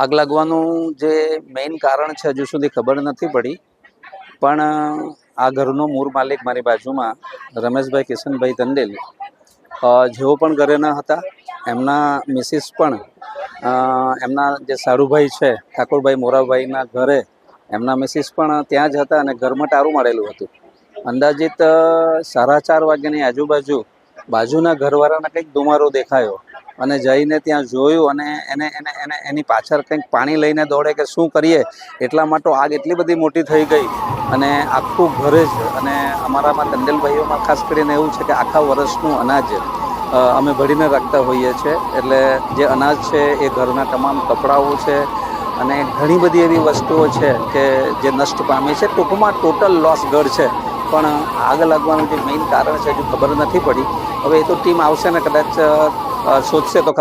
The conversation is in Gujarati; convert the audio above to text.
આગ લાગવાનું જે મેઇન કારણ છે હજુ સુધી ખબર નથી પડી. પણ આ ઘરનો મૂળ માલિક મારી બાજુમાં રમેશભાઈ કિશનભાઈ તંડેલ જેઓ પણ ઘરે ન હતા, એમના મિસિસ પણ એમના જે સારુભાઈ છે, ઠાકોરભાઈ મોરાભાઈના ઘરે એમના મિસિસ પણ ત્યાં જ હતા અને ઘરમાં ટારું મારેલું હતું. અંદાજિત સાડા ચાર વાગ્યાની આજુબાજુ બાજુના ઘરવાળાને કંઈક ધુમારો દેખાયો. અને જઈને ત્યાં જોયું અને એને એને એને, એની પાછળ કંઈક પાણી લઈને દોડે કે શું કરીએ, એટલા માટે આગ એટલી બધી મોટી થઈ ગઈ. અને આખું ઘરે જ, અને અમારામાં ટંડેલભાઈઓમાં ખાસ કરીને એવું છે કે આખા વર્ષનું અનાજ અમે ભરીને રાખતા હોઈએ છીએ. એટલે જે અનાજ છે એ ઘરના તમામ કપડાઓ છે અને ઘણી બધી એવી વસ્તુઓ છે કે જે નષ્ટ પામી છે. ટૂંકમાં ટોટલ લોસ ઘર છે. પણ આગ લાગવાનું જે મેઇન કારણ છે હજુ ખબર નથી પડી. હવે એ તો ટીમ આવશે ને કદાચ અ, શોધશે તો ખબર